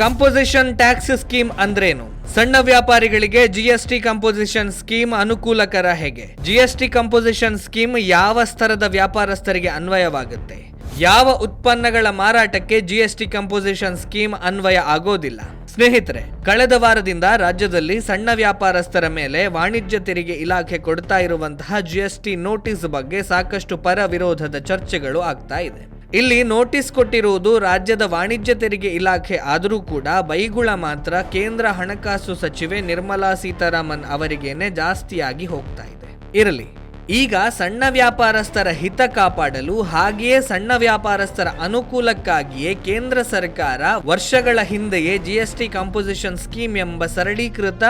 Composition tax scheme ಅಂದ್ರೇನು? ಸಣ್ಣ ವ್ಯಾಪಾರಿಗಳಿಗೆ ಜಿಎಸ್ಟಿ ಕಂಪೋಸಿಷನ್ ಸ್ಕೀಮ್ ಅನುಕೂಲಕರ ಹೇಗೆ? ಜಿಎಸ್ಟಿ ಕಂಪೋಸಿಷನ್ ಸ್ಕೀಮ್ ಯಾವ ಸ್ತರದ ವ್ಯಾಪಾರಸ್ಥರಿಗೆ ಅನ್ವಯವಾಗುತ್ತೆ? ಯಾವ ಉತ್ಪನ್ನಗಳ ಮಾರಾಟಕ್ಕೆ ಜಿಎಸ್ಟಿ ಕಂಪೋಸಿಷನ್ ಸ್ಕೀಮ್ ಅನ್ವಯ ಆಗೋದಿಲ್ಲ? ಸ್ನೇಹಿತರೆ, ಕಳೆದ ವಾರದಿಂದ ರಾಜ್ಯದಲ್ಲಿ ಸಣ್ಣ ವ್ಯಾಪಾರಸ್ಥರ ಮೇಲೆ ವಾಣಿಜ್ಯ ತೆರಿಗೆ ಇಲಾಖೆ ಕೊಡ್ತಾ ಇರುವಂತಹ ಜಿಎಸ್ಟಿ ನೋಟಿಸ್ ಬಗ್ಗೆ ಸಾಕಷ್ಟು ಪರ ವಿರೋಧದ ಚರ್ಚೆಗಳು ಆಗ್ತಾ ಇದೆ. ಇಲ್ಲಿ ನೋಟಿಸ್ ಕೊಟ್ಟಿರುವುದು ರಾಜ್ಯದ ವಾಣಿಜ್ಯ ತೆರಿಗೆ ಇಲಾಖೆ. ಆದರೂ ಕೂಡ ಬೈಗುಳ ಮಾತ್ರ ಕೇಂದ್ರ ಹಣಕಾಸು ಸಚಿವೆ ನಿರ್ಮಲಾ ಸೀತಾರಾಮನ್ ಅವರಿಗೇನೆ ಜಾಸ್ತಿಯಾಗಿ ಹೋಗ್ತಾ ಇದೆ. ಇರಲಿ. ಈಗ ಸಣ್ಣ ವ್ಯಾಪಾರಸ್ಥರ ಹಿತ ಕಾಪಾಡಲು ಹಾಗೆಯೇ ಸಣ್ಣ ವ್ಯಾಪಾರಸ್ಥರ ಅನುಕೂಲಕ್ಕಾಗಿಯೇ ಕೇಂದ್ರ ಸರ್ಕಾರ ವರ್ಷಗಳ ಹಿಂದೆಯೇ ಜಿಎಸ್ಟಿ ಕಂಪೋಸಿಷನ್ ಸ್ಕೀಮ್ ಎಂಬ ಸರಳೀಕೃತ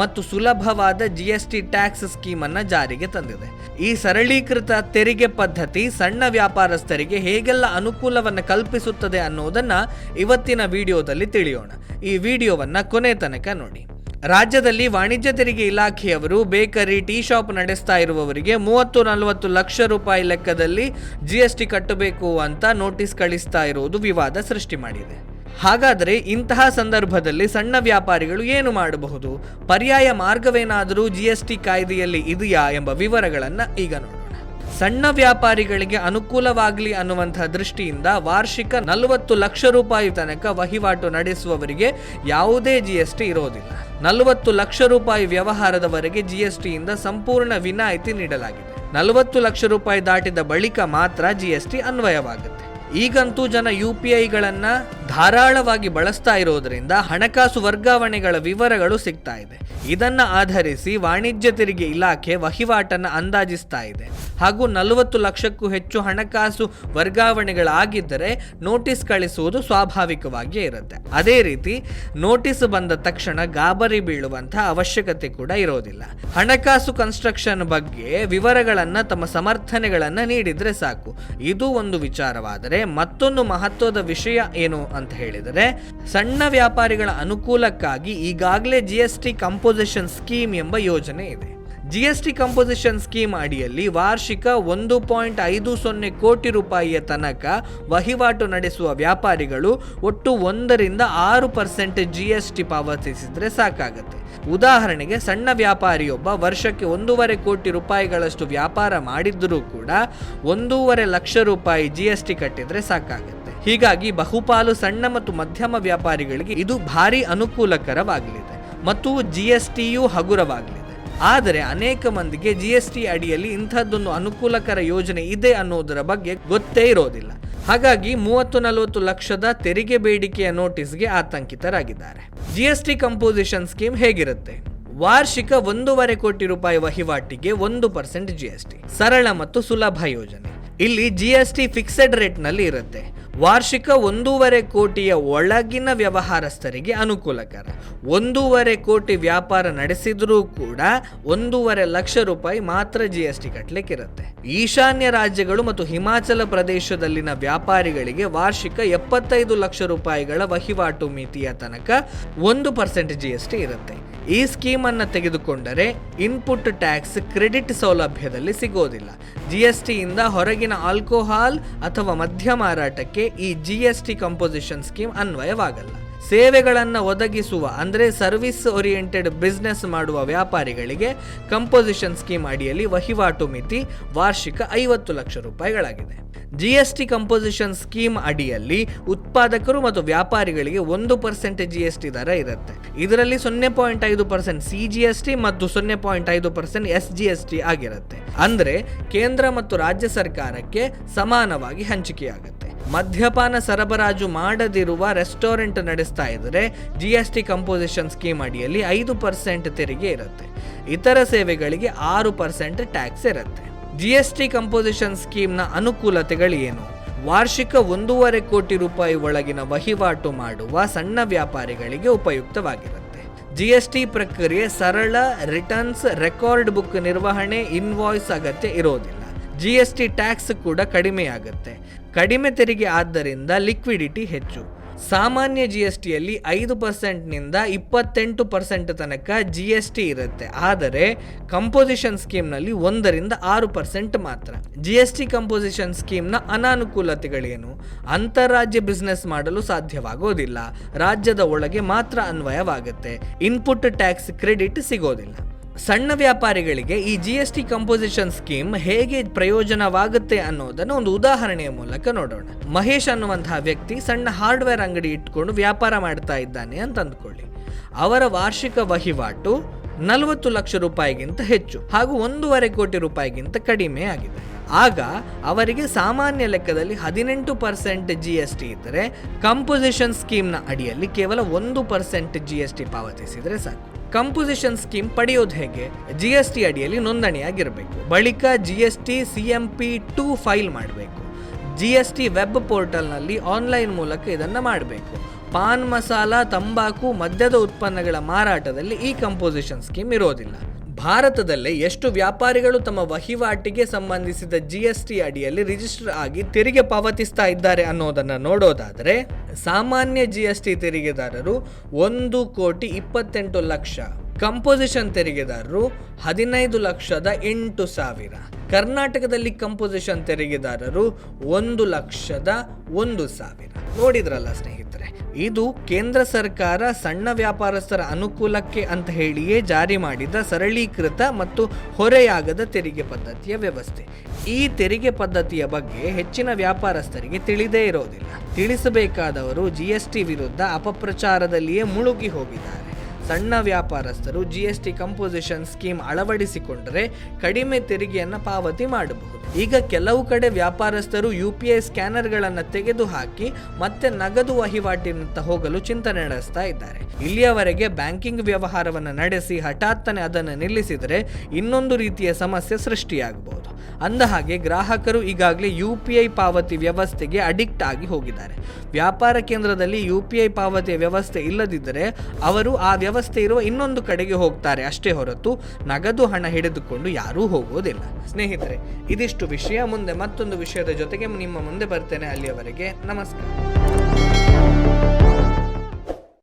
ಮತ್ತು ಸುಲಭವಾದ ಜಿಎಸ್ಟಿ ಟ್ಯಾಕ್ಸ್ ಸ್ಕೀಮ್ ಅನ್ನ ಜಾರಿಗೆ ತಂದಿದೆ. ಈ ಸರಳೀಕೃತ ತೆರಿಗೆ ಪದ್ಧತಿ ಸಣ್ಣ ವ್ಯಾಪಾರಸ್ಥರಿಗೆ ಹೇಗೆಲ್ಲ ಅನುಕೂಲವನ್ನು ಕಲ್ಪಿಸುತ್ತದೆ ಅನ್ನೋದನ್ನ ಇವತ್ತಿನ ವಿಡಿಯೋದಲ್ಲಿ ತಿಳಿಯೋಣ. ಈ ವಿಡಿಯೋವನ್ನ ಕೊನೆ ತನಕ ನೋಡಿ. ರಾಜ್ಯದಲ್ಲಿ ವಾಣಿಜ್ಯ ತೆರಿಗೆ ಇಲಾಖೆಯವರು ಬೇಕರಿ, ಟೀ ಶಾಪ್ ನಡೆಸ್ತಾ ಇರುವವರಿಗೆ ಮೂವತ್ತು ನಲವತ್ತು ಲಕ್ಷ ರೂಪಾಯಿ ಲೆಕ್ಕದಲ್ಲಿ ಜಿಎಸ್ಟಿ ಕಟ್ಟಬೇಕು ಅಂತ ನೋಟಿಸ್ ಕಳಿಸ್ತಾ ಇರುವುದು ವಿವಾದ ಸೃಷ್ಟಿ ಮಾಡಿದೆ. ಹಾಗಾದರೆ ಇಂತಹ ಸಂದರ್ಭದಲ್ಲಿ ಸಣ್ಣ ವ್ಯಾಪಾರಿಗಳು ಏನು ಮಾಡಬಹುದು? ಪರ್ಯಾಯ ಮಾರ್ಗವೇನಾದರೂ ಜಿಎಸ್ಟಿ ಕಾಯ್ದೆಯಲ್ಲಿ ಇದೆಯಾ ಎಂಬ ವಿವರಗಳನ್ನು ಈಗ ನೋಡೋಣ. ಸಣ್ಣ ವ್ಯಾಪಾರಿಗಳಿಗೆ ಅನುಕೂಲವಾಗಲಿ ಅನ್ನುವಂತಹ ದೃಷ್ಟಿಯಿಂದ ವಾರ್ಷಿಕ ನಲವತ್ತು ಲಕ್ಷ ರೂಪಾಯಿ ತನಕ ವಹಿವಾಟು ನಡೆಸುವವರಿಗೆ ಯಾವುದೇ ಜಿಎಸ್ಟಿ ಇರೋದಿಲ್ಲ. ನಲವತ್ತು ಲಕ್ಷ ರೂಪಾಯಿ ವ್ಯವಹಾರದವರೆಗೆ ಜಿಎಸ್ಟಿಯಿಂದ ಸಂಪೂರ್ಣ ವಿನಾಯಿತಿ ನೀಡಲಾಗಿದೆ. ನಲವತ್ತು ಲಕ್ಷ ರೂಪಾಯಿ ದಾಟಿದ ಬಳಿಕ ಮಾತ್ರ ಜಿಎಸ್ಟಿ ಅನ್ವಯವಾಗುತ್ತೆ. ಈಗಂತೂ ಜನ ಯು ಪಿ ಐಗಳನ್ನ ಧಾರಾಳವಾಗಿ ಬಳಸ್ತಾ ಇರೋದ್ರಿಂದ ಹಣಕಾಸು ವರ್ಗಾವಣೆಗಳ ವಿವರಗಳು ಸಿಗ್ತಾ ಇದೆ. ಇದನ್ನ ಆಧರಿಸಿ ವಾಣಿಜ್ಯ ತೆರಿಗೆ ಇಲಾಖೆ ವಹಿವಾಟನ್ನು ಅಂದಾಜಿಸ್ತಾ ಇದೆ. ಹಾಗೂ ನಲವತ್ತು ಲಕ್ಷಕ್ಕೂ ಹೆಚ್ಚು ಹಣಕಾಸು ವರ್ಗಾವಣೆಗಳಾಗಿದ್ದರೆ ನೋಟಿಸ್ ಕಳಿಸುವುದು ಸ್ವಾಭಾವಿಕವಾಗಿಯೇ ಇರುತ್ತೆ. ಅದೇ ರೀತಿ ನೋಟಿಸ್ ಬಂದ ತಕ್ಷಣ ಗಾಬರಿ ಬೀಳುವಂತಹ ಅವಶ್ಯಕತೆ ಕೂಡ ಇರೋದಿಲ್ಲ. ಹಣಕಾಸು ಕನ್ಸ್ಟ್ರಕ್ಷನ್ ಬಗ್ಗೆ ವಿವರಗಳನ್ನು ತಮ್ಮ ಸಮರ್ಥನೆಗಳನ್ನು ನೀಡಿದರೆ ಸಾಕು. ಇದು ಒಂದು ವಿಚಾರವಾದರೆ ಮತ್ತೊಂದು ಮಹತ್ವದ ವಿಷಯ ಏನು ಅಂತ ಹೇಳಿದರೆ, ಸಣ್ಣ ವ್ಯಾಪಾರಿಗಳ ಅನುಕೂಲಕ್ಕಾಗಿ ಈಗಾಗಲೇ ಜಿಎಸ್ಟಿ ಕಂಪೋಸಿಷನ್ ಸ್ಕೀಮ್ ಎಂಬ ಯೋಜನೆ ಇದೆ. ಜಿಎಸ್ಟಿ ಕಂಪೋಸಿಷನ್ ಸ್ಕೀಮ್ ಅಡಿಯಲ್ಲಿ ವಾರ್ಷಿಕ ಒಂದು ಪಾಯಿಂಟ್ ಐದು ಸೊನ್ನೆ ಕೋಟಿ ರೂಪಾಯಿಯ ತನಕ ವಹಿವಾಟು ನಡೆಸುವ ವ್ಯಾಪಾರಿಗಳು ಒಟ್ಟು ಒಂದರಿಂದ ಆರು ಪರ್ಸೆಂಟ್ ಜಿ ಎಸ್ ಟಿ ಪಾವತಿಸಿದರೆ ಸಾಕಾಗುತ್ತೆ. ಉದಾಹರಣೆಗೆ ಸಣ್ಣ ವ್ಯಾಪಾರಿಯೊಬ್ಬ ವರ್ಷಕ್ಕೆ ಒಂದೂವರೆ ಕೋಟಿ ರೂಪಾಯಿಗಳಷ್ಟು ವ್ಯಾಪಾರ ಮಾಡಿದ್ದರೂ ಕೂಡ ಒಂದೂವರೆ ಲಕ್ಷ ರೂಪಾಯಿ ಜಿಎಸ್ಟಿ ಕಟ್ಟಿದ್ರೆ ಸಾಕಾಗುತ್ತೆ. ಹೀಗಾಗಿ ಬಹುಪಾಲು ಸಣ್ಣ ಮತ್ತು ಮಧ್ಯಮ ವ್ಯಾಪಾರಿಗಳಿಗೆ ಇದು ಭಾರಿ ಅನುಕೂಲಕರವಾಗಲಿದೆ. ಮತ್ತು ಜಿಎಸ್ಟಿಯು ಹಗುರವಾಗಲಿದೆ. ಆದರೆ ಅನೇಕ ಮಂದಿಗೆ ಜಿ ಎಸ್ ಟಿ ಅಡಿಯಲ್ಲಿ ಇಂಥದ್ದೊಂದು ಅನುಕೂಲಕರ ಯೋಜನೆ ಇದೆ ಅನ್ನೋದರ ಬಗ್ಗೆ ಗೊತ್ತೇ ಇರೋದಿಲ್ಲ. ಹಾಗಾಗಿ ಮೂವತ್ತು ನಲವತ್ತು ಲಕ್ಷದ ತೆರಿಗೆ ಬೇಡಿಕೆಯ ನೋಟಿಸ್ಗೆ ಆತಂಕಿತರಾಗಿದ್ದಾರೆ. ಜಿಎಸ್ಟಿ ಕಂಪೋಸಿಷನ್ ಸ್ಕೀಮ್ ಹೇಗಿರುತ್ತೆ? ವಾರ್ಷಿಕ ಒಂದೂವರೆ ಕೋಟಿ ರೂಪಾಯಿ ವಹಿವಾಟಿಗೆ ಒಂದು ಪರ್ಸೆಂಟ್ ಜಿಎಸ್ಟಿ ಸರಳ ಮತ್ತು ಸುಲಭ ಯೋಜನೆ. ಇಲ್ಲಿ ಜಿಎಸ್ಟಿ ಫಿಕ್ಸೆಡ್ ರೇಟ್ನಲ್ಲಿ ಇರುತ್ತೆ. ವಾರ್ಷಿಕ ಒಂದೂವರೆ ಕೋಟಿಯ ಒಳಗಿನ ವ್ಯವಹಾರಸ್ಥರಿಗೆ ಅನುಕೂಲಕರ. ಒಂದೂವರೆ ಕೋಟಿ ವ್ಯಾಪಾರ ನಡೆಸಿದರೂ ಕೂಡ ಒಂದೂವರೆ ಲಕ್ಷ ರೂಪಾಯಿ ಮಾತ್ರ ಜಿ ಎಸ್ ಟಿ ಈಶಾನ್ಯ ರಾಜ್ಯಗಳು ಮತ್ತು ಹಿಮಾಚಲ ಪ್ರದೇಶದಲ್ಲಿನ ವ್ಯಾಪಾರಿಗಳಿಗೆ ವಾರ್ಷಿಕ ಎಪ್ಪತ್ತೈದು ಲಕ್ಷ ರೂಪಾಯಿಗಳ ವಹಿವಾಟು ಮಿತಿಯ ತನಕ ಒಂದು ಪರ್ಸೆಂಟ್ ಜಿ ಎಸ್ ಟಿ ಇರುತ್ತೆ. ಈ ಸ್ಕೀಮನ್ನು ತೆಗೆದುಕೊಂಡರೆ ಇನ್ಪುಟ್ ಟ್ಯಾಕ್ಸ್ ಕ್ರೆಡಿಟ್ ಸೌಲಭ್ಯದಲ್ಲಿ ಸಿಗೋದಿಲ್ಲ. ಜಿ ಎಸ್ ಟಿಯಿಂದ ಹೊರಗಿನ ಆಲ್ಕೋಹಾಲ್ ಅಥವಾ ಮದ್ಯ ಮಾರಾಟಕ್ಕೆ ಈ G S T composition scheme ಅನ್ವಯವಾಗಲ್ಲ. ಸೇವೆಗಳನ್ನು ಒದಗಿಸುವ, ಅಂದರೆ ಸರ್ವಿಸ್ ಓರಿಯೆಂಟೆಡ್ ಬಿಸ್ನೆಸ್ ಮಾಡುವ ವ್ಯಾಪಾರಿಗಳಿಗೆ ಕಂಪೋಸಿಷನ್ ಸ್ಕೀಮ್ ಅಡಿಯಲ್ಲಿ ವಹಿವಾಟು ಮಿತಿ ವಾರ್ಷಿಕ ಐವತ್ತು lakh ರೂಪಾಯಿಗಳಾಗಿದೆ. G S T composition scheme ಅಡಿಯಲ್ಲಿ ಉತ್ಪಾದಕರು ಮತ್ತು ವ್ಯಾಪಾರಿಗಳಿಗೆ ಒಂದು ಪರ್ಸೆಂಟ್ ಜಿ ಎಸ್ ಟಿ ದರ ಇರುತ್ತೆ. ಇದರಲ್ಲಿ ಸೊನ್ನೆ ಪಾಯಿಂಟ್ ಐದು percent C G S T ಮತ್ತು ಸೊನ್ನೆ ಪಾಯಿಂಟ್ ಐದು percent S G S T ಆಗಿರುತ್ತೆ. ಅಂದರೆ ಕೇಂದ್ರ ಮತ್ತು ರಾಜ್ಯ ಸರ್ಕಾರಕ್ಕೆ ಸಮಾನವಾಗಿ ಹಂಚಿಕೆಯಾಗುತ್ತೆ. ಮದ್ಯಪಾನ ಸರಬರಾಜು ಮಾಡದಿರುವ ರೆಸ್ಟೋರೆಂಟ್ ನಡೆಸ್ತಾ ಇದ್ದರೆ ಟಿ ಕಂಪೋಸಿಷನ್ ಸ್ಕೀಮ್ ಅಡಿಯಲ್ಲಿ ಐದು ಪರ್ಸೆಂಟ್ ತೆರಿಗೆ ಇರುತ್ತೆ. ಇತರ ಸೇವೆಗಳಿಗೆ ಆರು ಪರ್ಸೆಂಟ್ ಟ್ಯಾಕ್ಸ್ ಇರುತ್ತೆ. ಟಿ ಕಂಪೋಸಿಷನ್ ಸ್ಕೀಮ್ನ ಅನುಕೂಲತೆಗಳು ಏನು? ವಾರ್ಷಿಕ ಒಂದೂವರೆ ಕೋಟಿ ರೂಪಾಯಿ ಒಳಗಿನ ವಹಿವಾಟು ಮಾಡುವ ಸಣ್ಣ ವ್ಯಾಪಾರಿಗಳಿಗೆ ಉಪಯುಕ್ತವಾಗಿರುತ್ತೆ. ಟಿ ಪ್ರಕ್ರಿಯೆ ಸರಳ ರಿಟರ್ನ್ಸ್ ರೆಕಾರ್ಡ್ ಬುಕ್ ನಿರ್ವಹಣೆ ಇನ್ವಾಯ್ಸ್ ಅಗತ್ಯ ಇರೋದಿಲ್ಲ. ಜಿಎಸ್ಟಿ ಟ್ಯಾಕ್ಸ್ ಕೂಡ ಕಡಿಮೆಯಾಗುತ್ತೆ. ಕಡಿಮೆ ತೆರಿಗೆ ಆದ್ದರಿಂದ ಲಿಕ್ವಿಡಿಟಿ ಹೆಚ್ಚು. ಸಾಮಾನ್ಯ ಜಿ ಎಸ್ ಟಿಯಲ್ಲಿ ಐದು ಪರ್ಸೆಂಟ್ನಿಂದ ಇಪ್ಪತ್ತೆಂಟು ಪರ್ಸೆಂಟ್ ತನಕ ಜಿ ಎಸ್ ಟಿ ಇರುತ್ತೆ. ಆದರೆ ಕಂಪೋಸಿಷನ್ ಸ್ಕೀಮ್ನಲ್ಲಿ ಒಂದರಿಂದ ಆರು ಪರ್ಸೆಂಟ್ ಮಾತ್ರ. ಜಿ ಎಸ್ ಟಿ ಕಂಪೋಸಿಷನ್ ಸ್ಕೀಮ್ನ ಅನಾನುಕೂಲತೆಗಳೇನು? ಅಂತಾರಾಜ್ಯ ಬಿಸ್ನೆಸ್ ಮಾಡಲು ಸಾಧ್ಯವಾಗೋದಿಲ್ಲ. ರಾಜ್ಯದ ಒಳಗೆ ಮಾತ್ರ ಅನ್ವಯವಾಗುತ್ತೆ. ಇನ್ಪುಟ್ ಟ್ಯಾಕ್ಸ್ ಕ್ರೆಡಿಟ್ ಸಿಗೋದಿಲ್ಲ. ಸಣ್ಣ ವ್ಯಾಪಾರಿಗಳಿಗೆ ಈ G S T composition scheme ಹೇಗೆ ಪ್ರಯೋಜನವಾಗುತ್ತೆ ಅನ್ನೋದನ್ನು ಒಂದು ಉದಾಹರಣೆಯ ಮೂಲಕ ನೋಡೋಣ. ಮಹೇಶ್ ಅನ್ನುವಂತಹ ವ್ಯಕ್ತಿ ಸಣ್ಣ ಹಾರ್ಡ್ವೇರ್ ಅಂಗಡಿ ಇಟ್ಕೊಂಡು ವ್ಯಾಪಾರ ಮಾಡ್ತಾ ಇದ್ದಾನೆ ಅಂತ ಅಂದ್ಕೊಳ್ಳಿ. ಅವರ ವಾರ್ಷಿಕ ವಹಿವಾಟು ನಲವತ್ತು ಲಕ್ಷ ರೂಪಾಯಿಗಿಂತ ಹೆಚ್ಚು ಹಾಗೂ ಒಂದೂವರೆ ಕೋಟಿ ರೂಪಾಯಿಗಿಂತ ಕಡಿಮೆ ಆಗಿದೆ. ಆಗ ಅವರಿಗೆ ಸಾಮಾನ್ಯ ಲೆಕ್ಕದಲ್ಲಿ ಹದಿನೆಂಟು ಪರ್ಸೆಂಟ್ ಜಿ ಎಸ್ ಟಿ ಇದ್ದರೆ ಕಂಪೋಸಿಷನ್ ಸ್ಕೀಮ್ನ ಅಡಿಯಲ್ಲಿ ಕೇವಲ ಒಂದು ಪರ್ಸೆಂಟ್ ಜಿ ಎಸ್ ಟಿ ಪಾವತಿಸಿದರೆ ಸಾಕು. ಕಂಪೋಸಿಷನ್ ಸ್ಕೀಮ್ ಪಡೆಯೋದು ಹೇಗೆ? ಜಿ ಎಸ್ ಟಿ ಅಡಿಯಲ್ಲಿ ನೋಂದಣಿಯಾಗಿರಬೇಕು. ಬಳಿಕ G S T C M P two file ಮಾಡಬೇಕು. ಜಿ ಎಸ್ ಟಿ ವೆಬ್ ಪೋರ್ಟಲ್ನಲ್ಲಿ ಆನ್ಲೈನ್ ಮೂಲಕ ಇದನ್ನು ಮಾಡಬೇಕು. ಪಾನ್ ಮಸಾಲ, ತಂಬಾಕು, ಮದ್ಯದ ಉತ್ಪನ್ನಗಳ ಮಾರಾಟದಲ್ಲಿ ಈ ಕಂಪೋಸಿಷನ್ ಸ್ಕೀಮ್ ಇರೋದಿಲ್ಲ. ಭಾರತದಲ್ಲೇ ಎಷ್ಟು ವ್ಯಾಪಾರಿಗಳು ತಮ್ಮ ವಹಿವಾಟಿಗೆ ಸಂಬಂಧಿಸಿದ ಜಿ ಎಸ್ ಟಿ ಅಡಿಯಲ್ಲಿ ರಿಜಿಸ್ಟರ್ ಆಗಿ ತೆರಿಗೆ ಪಾವತಿಸ್ತಾ ಇದ್ದಾರೆ ಅನ್ನೋದನ್ನು ನೋಡೋದಾದರೆ, ಸಾಮಾನ್ಯ ಜಿ ಎಸ್ ಟಿ ತೆರಿಗೆದಾರರು ಒಂದು ಕೋಟಿ ಇಪ್ಪತ್ತೆಂಟು ಲಕ್ಷ ಕಂಪೋಸಿಷನ್ ತೆರಿಗೆದಾರರು ಹದಿನೈದು ಲಕ್ಷದ ಎಂಟು ಸಾವಿರ. ಕರ್ನಾಟಕದಲ್ಲಿ ಕಂಪೋಸಿಷನ್ ತೆರಿಗೆದಾರರು ಒಂದು ಲಕ್ಷದ ಒಂದು ಸಾವಿರ. ನೋಡಿದ್ರಲ್ಲ ಸ್ನೇಹಿತರೆ, ಇದು ಕೇಂದ್ರ ಸರ್ಕಾರ ಸಣ್ಣ ವ್ಯಾಪಾರಸ್ಥರ ಅನುಕೂಲಕ್ಕೆ ಅಂತ ಹೇಳಿಯೇ ಜಾರಿ ಮಾಡಿದ ಸರಳೀಕೃತ ಮತ್ತು ಹೊರೆಯಾಗದ ತೆರಿಗೆ ಪದ್ಧತಿಯ ವ್ಯವಸ್ಥೆ. ಈ ತೆರಿಗೆ ಪದ್ಧತಿಯ ಬಗ್ಗೆ ಹೆಚ್ಚಿನ ವ್ಯಾಪಾರಸ್ಥರಿಗೆ ತಿಳಿದೇ ಇರೋದಿಲ್ಲ. ತಿಳಿಸಬೇಕಾದವರು ಜಿ ಎಸ್ ಟಿ ವಿರುದ್ಧ ಅಪಪ್ರಚಾರದಲ್ಲಿಯೇ ಮುಳುಗಿ ಹೋಗಿದ್ದಾರೆ. ಸಣ್ಣ ವ್ಯಾಪಾರಸ್ಥರು G S T composition scheme ಅಳವಡಿಸಿಕೊಂಡರೆ ಕಡಿಮೆ ತೆರಿಗೆಯನ್ನು ಪಾವತಿ ಮಾಡಬಹುದು. ಈಗ ಕೆಲವು ಕಡೆ ವ್ಯಾಪಾರಸ್ಥರು ಯು ಪಿ ಐ ಸ್ಕ್ಯಾನರ್ಗಳನ್ನು ತೆಗೆದುಹಾಕಿ ಮತ್ತೆ ನಗದು ವಹಿವಾಟಿನತ್ತ ಹೋಗಲು ಚಿಂತನೆ ನಡೆಸ್ತಾ ಇದ್ದಾರೆ. ಇಲ್ಲಿಯವರೆಗೆ ಬ್ಯಾಂಕಿಂಗ್ ವ್ಯವಹಾರವನ್ನು ನಡೆಸಿ ಹಠಾತ್ತನೆ ಅದನ್ನು ನಿಲ್ಲಿಸಿದರೆ ಇನ್ನೊಂದು ರೀತಿಯ ಸಮಸ್ಯೆ ಸೃಷ್ಟಿಯಾಗಬಹುದು. ಅಂದ ಹಾಗೆ ಗ್ರಾಹಕರು ಈಗಾಗಲೇ ಯು ಪಿ ಐ ಪಾವತಿ ವ್ಯವಸ್ಥೆಗೆ ಅಡಿಕ್ಟ್ ಆಗಿ ಹೋಗಿದ್ದಾರೆ. ವ್ಯಾಪಾರ ಕೇಂದ್ರದಲ್ಲಿ ಯು ಪಿ ಐ ಪಾವತಿಯ ವ್ಯವಸ್ಥೆ ಇಲ್ಲದಿದ್ದರೆ ಅವರು ಆ ವ್ಯವಸ್ಥೆ ಇರುವ ಇನ್ನೊಂದು ಕಡೆಗೆ ಹೋಗ್ತಾರೆ ಅಷ್ಟೇ ಹೊರತು ನಗದು ಹಣ ಹಿಡಿದುಕೊಂಡು ಯಾರೂ ಹೋಗೋದಿಲ್ಲ. ಸ್ನೇಹಿತರೆ, ಇದಿಷ್ಟು ವಿಷಯ. ಮುಂದೆ ಮತ್ತೊಂದು ವಿಷಯದ ಜೊತೆಗೆ ನಿಮ್ಮ ಮುಂದೆ ಬರ್ತೇನೆ. ಅಲ್ಲಿಯವರೆಗೆ ನಮಸ್ಕಾರ.